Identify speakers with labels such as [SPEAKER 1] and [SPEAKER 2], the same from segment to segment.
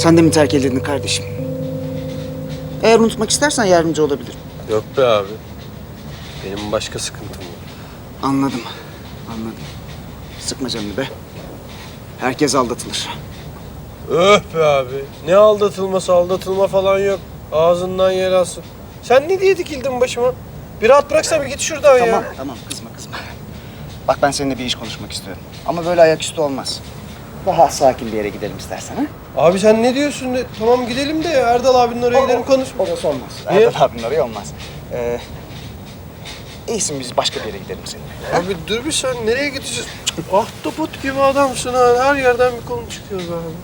[SPEAKER 1] Sen de mi terk edildin kardeşim? Eğer unutmak istersen yardımcı olabilirim.
[SPEAKER 2] Yok be abi. Benim başka sıkıntım var.
[SPEAKER 1] Anladım. Anladım. Sıkma canını be. Herkes aldatılır.
[SPEAKER 2] Öh be abi. Ne aldatılması aldatılma falan yok. Ağzından yel alsın. Sen ne diye dikildin başıma? Bir rahat bıraksana bir git şuradan
[SPEAKER 1] Tamam,
[SPEAKER 2] ya.
[SPEAKER 1] tamam. Kızma, kızma. Bak ben seninle bir iş konuşmak istiyorum. Ama böyle ayaküstü olmaz. Daha sakin bir yere gidelim istersen ha?
[SPEAKER 2] Abi sen ne diyorsun? Ne- Tamam gidelim de Erdal abinin oraya gidelim konuş.
[SPEAKER 1] Orası olmaz.
[SPEAKER 2] Niye?
[SPEAKER 1] Erdal abinin oraya olmaz. Ee, iyisin biz başka bir yere gidelim seninle.
[SPEAKER 2] Abi dur bir sen nereye gideceğiz? Ahtapot gibi adamsın ha. Her yerden bir konu çıkıyor be abi.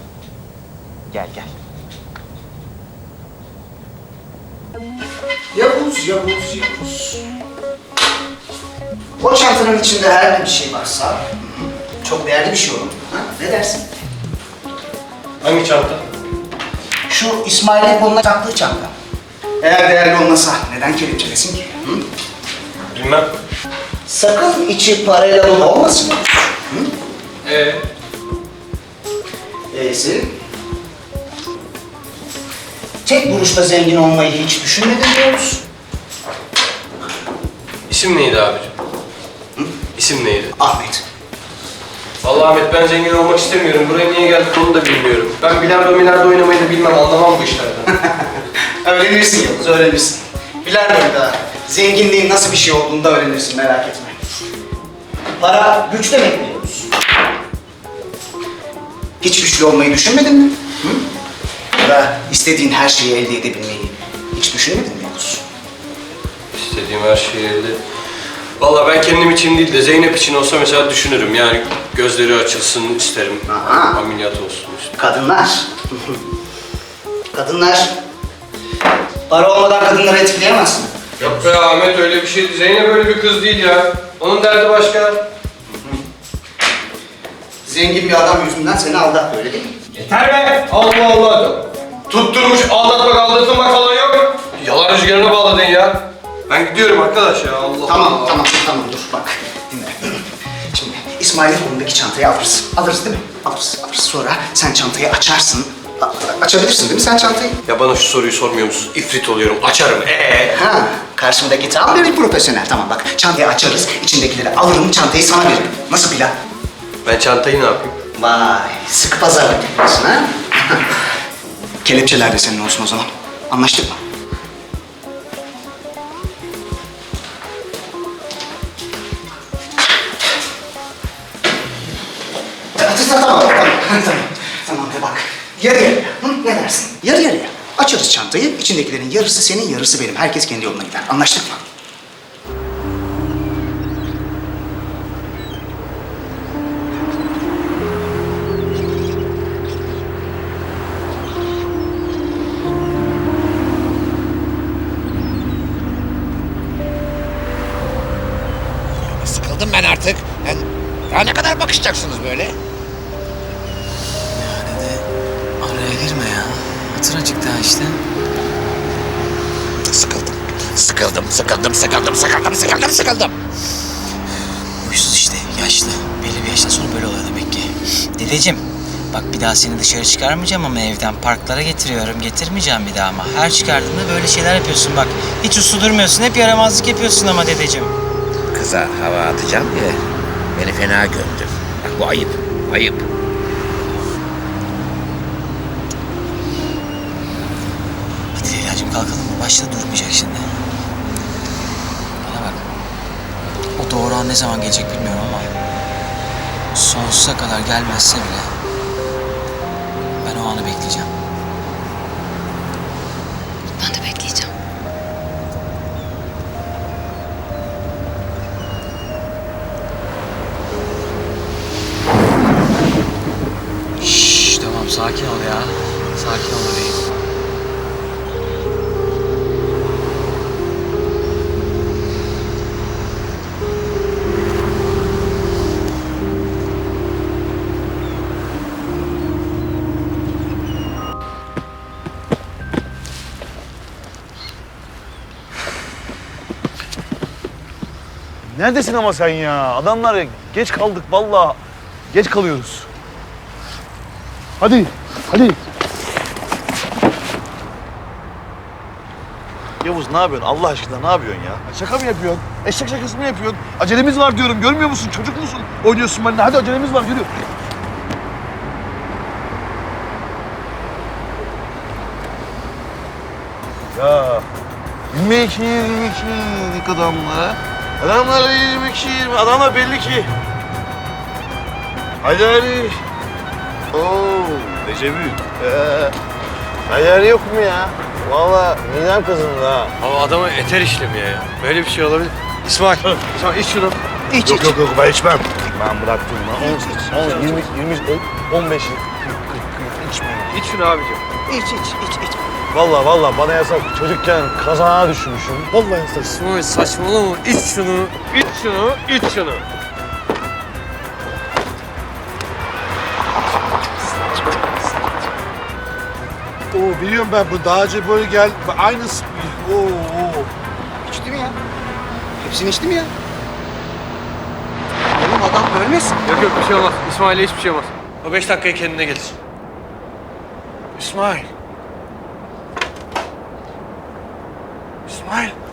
[SPEAKER 1] Gel gel. Yavuz, Yavuz, Yavuz. O çantanın içinde her bir şey varsa çok değerli bir şey olur. Ha? Ne dersin?
[SPEAKER 2] Hangi çanta?
[SPEAKER 1] Şu İsmail'in koluna taktığı çanta. Eğer değerli olmasa neden kelepçelesin ki? Hı?
[SPEAKER 2] Bilmem.
[SPEAKER 1] Sakın içi parayla dolu olmasın.
[SPEAKER 2] Ee?
[SPEAKER 1] E'si. Tek vuruşta zengin olmayı hiç düşünmedin diyor musun?
[SPEAKER 2] İsim neydi abicim? İsim neydi?
[SPEAKER 1] Ahmet.
[SPEAKER 2] Vallahi Ahmet ben zengin olmak istemiyorum. Buraya niye geldik onu da bilmiyorum. Ben bilardo milardo oynamayı da bilmem. Anlamam bu işlerden.
[SPEAKER 1] öğrenirsin Yavuz, öğrenirsin. Bilardo da zenginliğin nasıl bir şey olduğunu da öğrenirsin, merak etme. Para güç demek mi Yavuz? Hiç güçlü olmayı düşünmedin mi? Hı? Ya da istediğin her şeyi elde edebilmeyi hiç düşünmedin mi Yavuz?
[SPEAKER 2] İstediğim her şeyi elde. Vallahi ben kendim için değil de Zeynep için olsa mesela düşünürüm. Yani gözleri açılsın isterim.
[SPEAKER 1] Aha.
[SPEAKER 2] Ameliyat olsun isterim.
[SPEAKER 1] Kadınlar. Kadınlar. Para olmadan kadınları etkileyemezsin.
[SPEAKER 2] Yok be Ahmet öyle bir şey. Zeynep öyle bir kız değil ya. Onun derdi başka.
[SPEAKER 1] Zengin bir adam yüzünden seni aldattı öyle değil mi?
[SPEAKER 2] Yeter be! Allah Allah! Tutturmuş aldatmak aldatılmak falan yok. Yalan rüzgarına bağladın ya. Ben gidiyorum arkadaş ya Allah
[SPEAKER 1] Tamam,
[SPEAKER 2] Allah.
[SPEAKER 1] tamam, tamam dur bak. Dinle. Şimdi İsmail'in kolundaki çantayı alırız. Alırız değil mi? Alırız, alırız. Sonra sen çantayı açarsın. A- açabilirsin değil mi sen çantayı?
[SPEAKER 2] Ya bana şu soruyu sormuyor musunuz? İfrit oluyorum. Açarım. Ee?
[SPEAKER 1] Ha, karşımdaki tam bir profesyonel. Tamam bak, çantayı açarız, içindekileri alırım, çantayı sana veririm. Nasıl plan?
[SPEAKER 2] Ben çantayı ne yapayım?
[SPEAKER 1] Vay, sıkı pazarlık yapıyorsun ha? Kelepçeler de senin olsun o zaman. Anlaştık mı? Tamam, tamam, tamam, tamam. Tamam de bak. Yarı yarıya. Hı, ne dersin? Yarı yarıya. Açarız çantayı, içindekilerin yarısı senin, yarısı benim. Herkes kendi yoluna gider. Anlaştık mı?
[SPEAKER 3] Sıkıldım ben artık. Yani ne kadar bakışacaksınız böyle?
[SPEAKER 4] Girme ya. Hatır daha işte.
[SPEAKER 3] Sıkıldım. Sıkıldım, sıkıldım, sıkıldım, sıkıldım, sıkıldım, sıkıldım.
[SPEAKER 4] Huysuz işte yaşlı. Belli bir yaştan sonra böyle oluyor demek ki. Dedeciğim bak bir daha seni dışarı çıkarmayacağım ama evden parklara getiriyorum. Getirmeyeceğim bir daha ama. Her çıkardığında böyle şeyler yapıyorsun bak. Hiç uslu durmuyorsun. Hep yaramazlık yapıyorsun ama dedeciğim.
[SPEAKER 3] Kıza hava atacağım diye beni fena gömdün. Bak bu ayıp, ayıp.
[SPEAKER 4] Hadi Leyla'cığım kalkalım mı? Başta durmayacak şimdi. Bana bak. O doğru an ne zaman gelecek bilmiyorum ama sonsuza kadar gelmezse bile ben o anı bekleyeceğim.
[SPEAKER 5] Neredesin ama sen ya? Adamlar geç kaldık vallahi. Geç kalıyoruz. Hadi, hadi. Yavuz ne yapıyorsun? Allah aşkına ne yapıyorsun ya? Şaka mı yapıyorsun? Eşek şakası mı yapıyorsun? Acelemiz var diyorum. Görmüyor musun? Çocuk musun? Oynuyorsun benimle. Hadi acelemiz var. Yürü. Ya 22 22 adamlara Adamlar 22 20 adamlar belli ki. Hadi hadi. Oo, dejavu. Ee, hayal yok mu ya? Valla midem kızındı ha.
[SPEAKER 2] Ama adama eter işlemiyor ya. Böyle bir şey olabilir. İsmail, İsmail iç şunu.
[SPEAKER 1] İç
[SPEAKER 5] Yok
[SPEAKER 1] iç.
[SPEAKER 5] yok yok ben içmem. Ben bıraktım lan. 10, 10, 20, 20, 15, 40, 40, 40 içmiyorum.
[SPEAKER 2] İç şunu abicim.
[SPEAKER 1] İç iç iç iç.
[SPEAKER 5] Valla valla bana yasak. Çocukken kazana düşmüşüm. Vallahi yasak.
[SPEAKER 2] İsmail saçmalama. İç şunu. İç şunu. İç şunu.
[SPEAKER 6] Oo biliyorum ben bu daha önce böyle gel aynısı. Oo, oo.
[SPEAKER 1] İçti mi ya? Hepsini içti mi ya? Oğlum adam ölmesin.
[SPEAKER 2] Yok yok bir şey olmaz. İsmail'e hiçbir şey olmaz. O beş dakikaya kendine gelir. İsmail. İsmail.